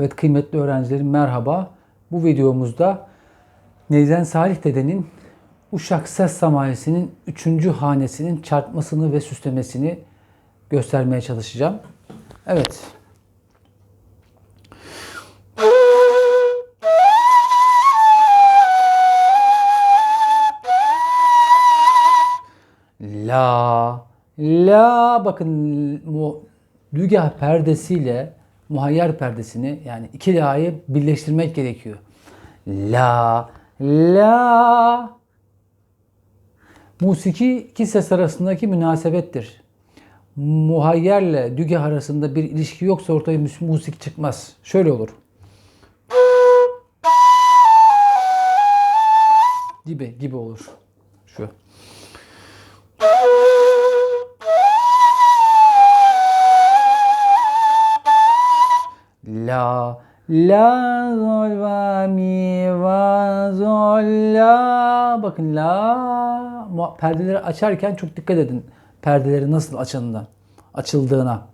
Evet kıymetli öğrencilerim merhaba. Bu videomuzda Neyzen Salih dedenin Uşak Ses Samayesi'nin 3. hanesinin çarpmasını ve süslemesini göstermeye çalışacağım. Evet. La la bakın dügah perdesiyle muhayyer perdesini yani iki la'yı birleştirmek gerekiyor. La la Musiki iki ses arasındaki münasebettir. Muhayyerle dügah arasında bir ilişki yoksa ortaya mus- musik çıkmaz. Şöyle olur. Gibi gibi olur. Şu. La la zol va mi va zol la. Bakın la perdeleri açarken çok dikkat edin. Perdeleri nasıl açıldığına açıldığına.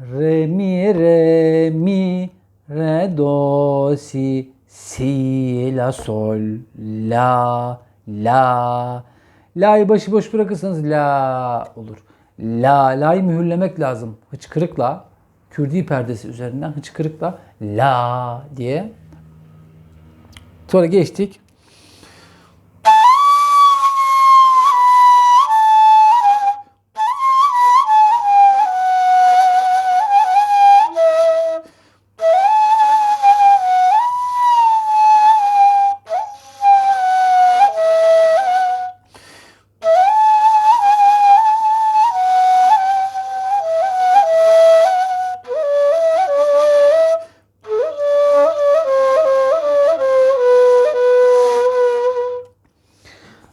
Re mi re mi re do si si la sol la la la'yı başıboş bırakırsanız la olur. La la'yı mühürlemek lazım. Hıçkırıkla Kürdi perdesi üzerinden hıçkırıkla la diye. Sonra geçtik.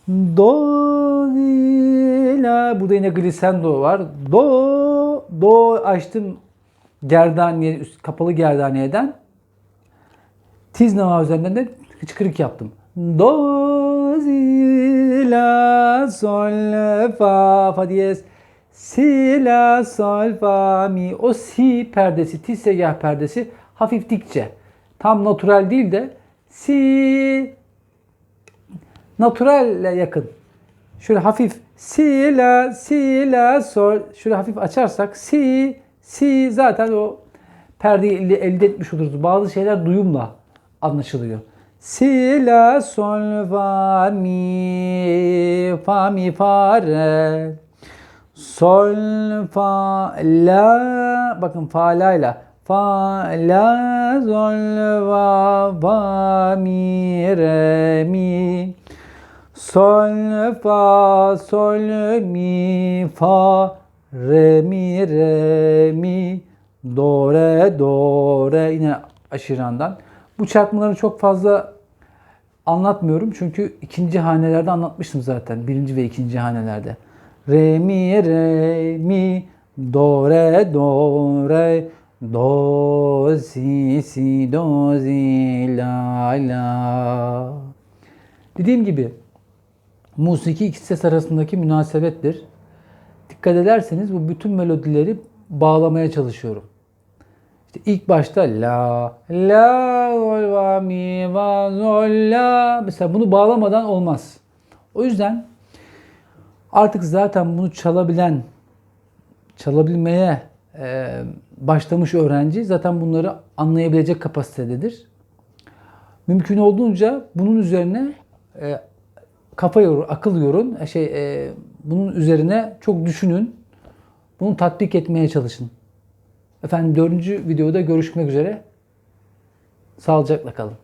Do, di, la. Burada yine glissando var. Do, do açtım gerdaniye, üst, kapalı gerdaniyeden. Tiz nava üzerinden de hıçkırık yaptım. Do, si, la, sol, fa, fa diyez. Si, la, sol, fa, mi. O si perdesi, tiz segah perdesi hafif dikçe. Tam natural değil de si, naturalle yakın. Şöyle hafif si la si la sol şöyle hafif açarsak si si zaten o perdeyi elde, etmiş oluruz. Bazı şeyler duyumla anlaşılıyor. Si la sol fa mi fa mi fa re sol fa la bakın fa la ile fa la sol fa fa mi re mi Sol, fa, sol, mi, fa, re, mi, re, mi, do, re, do, re. Yine aşirandan. Bu çarpmaları çok fazla anlatmıyorum çünkü ikinci hanelerde anlatmıştım zaten. Birinci ve ikinci hanelerde. Re, mi, re, mi, do, re, do, re, do, si, si, do, si, la, la. Dediğim gibi musiki iki ses arasındaki münasebettir. Dikkat ederseniz bu bütün melodileri bağlamaya çalışıyorum. İşte ilk başta la la sol va mi va sol la mesela bunu bağlamadan olmaz. O yüzden artık zaten bunu çalabilen çalabilmeye e, başlamış öğrenci zaten bunları anlayabilecek kapasitededir. Mümkün olduğunca bunun üzerine e, kafa yorun, akıl yorun. E, Şey, e, bunun üzerine çok düşünün. Bunu tatbik etmeye çalışın. Efendim dördüncü videoda görüşmek üzere. Sağlıcakla kalın.